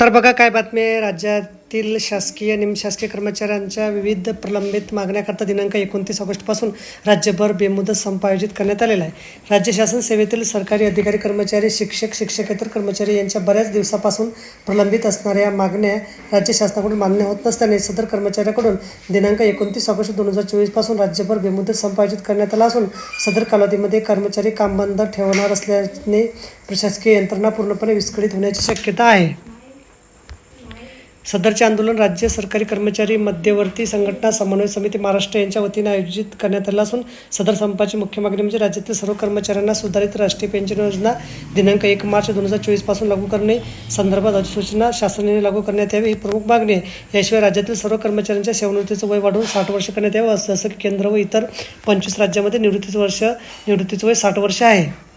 तर बघा काय बातमी आहे. राज्यातील शासकीय निमशासकीय कर्मचाऱ्यांच्या विविध प्रलंबित मागण्याकरता दिनांक एकोणतीस ऑगस्टपासून राज्यभर बेमुदत संप आयोजित करण्यात आलेला आहे. राज्य शासन सेवेतील सरकारी अधिकारी कर्मचारी शिक्षक शिक्षकेतर कर्मचारी यांच्या बऱ्याच दिवसापासून प्रलंबित असणाऱ्या मागण्या राज्य शासनाकडून मान्य होत नसल्याने सदर कर्मचाऱ्याकडून दिनांक एकोणतीस ऑगस्ट दोन हजार चोवीसपासून राज्यभर बेमुदत संप आयोजित करण्यात आला असून सदर कालावधीमध्ये कर्मचारी काम बंद ठेवणार असल्याने प्रशासकीय यंत्रणा पूर्णपणे विस्कळीत होण्याची शक्यता आहे. सदरचे आंदोलन राज्य सरकारी कर्मचारी मध्यवर्ती संघटना समन्वय समिती महाराष्ट्र यांच्या वतीने आयोजित करण्यात आलं असून सदर संपाची मुख्य मागणी म्हणजे राज्यातील सर्व कर्मचाऱ्यांना सुधारित राष्ट्रीय पेन्शन योजना दिनांक एक मार्च दोन हजार चोवीसपासून लागू करणे संदर्भात अधिसूचना शासनाने लागू करण्यात यावी ही प्रमुख मागणी आहे. याशिवाय राज्यातील सर्व कर्मचाऱ्यांच्या सेवानिवृत्तीचं वय वाढवून साठ वर्ष करण्यात यावं असं जसं की केंद्र व इतर पंचवीस राज्यामध्ये निवृत्तीचं वर्ष निवृत्तीचं वय साठ वर्ष आहे.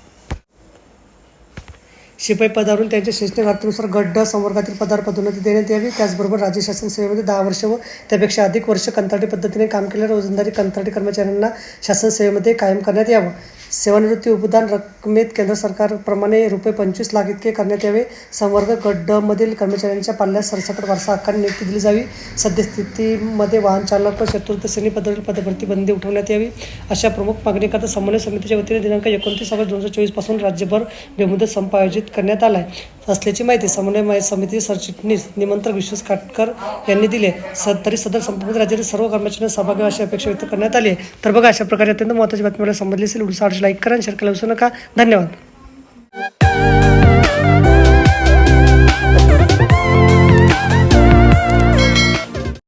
शिपाई पदावरून त्यांच्या शैक्षणिक अर्हतेनुसार गड्ड संवर्गातील पदावर पदोन्नती देण्यात यावी. त्याचबरोबर राज्य शासन सेवेमध्ये दहा वर्ष व त्यापेक्षा अधिक वर्ष कंत्राटी पद्धतीने काम केलेल्या रोजंदारी कंत्राटी कर्मचाऱ्यांना शासन सेवेमध्ये कायम करण्यात यावं. सेवानिवृत्ती उपदान रकमेत केंद्र सरकारप्रमाणे रुपये पंचवीस लाख इतके करण्यात यावे. संवर्ग गट ड मधील कर्मचाऱ्यांच्या पाल्यास सरसकट वारसा हक्काने नियुक्ती दिली जावी. सद्यस्थितीमध्ये वाहन चालक व चतुर्थ श्रेणी पदावरील पदभरती बंदी उठवण्यात यावी. अशा प्रमुख मागणी करता समन्वय समितीच्या वतीने दिनांक एकोणतीस ऑगस्ट दोन हजार चोवीसपासून राज्यभर बेमुदत संप आयोजित करण्यात आला आहे असल्याची माहिती समन्वय समिती सरचिटणीस निमंत्रक विश्वास काटकर यांनी दिली आहे. स तरी सदर संपूर्ण राज्यातील सर्व कर्मचाऱ्यांना सहभागी अशी अपेक्षा व्यक्त करण्यात आली तर बघा अशा प्रकारे अत्यंत महत्त्वाची बातमी मला समजली असेल. उडसा लाईक करा शेअर केला विसरू नका. धन्यवाद.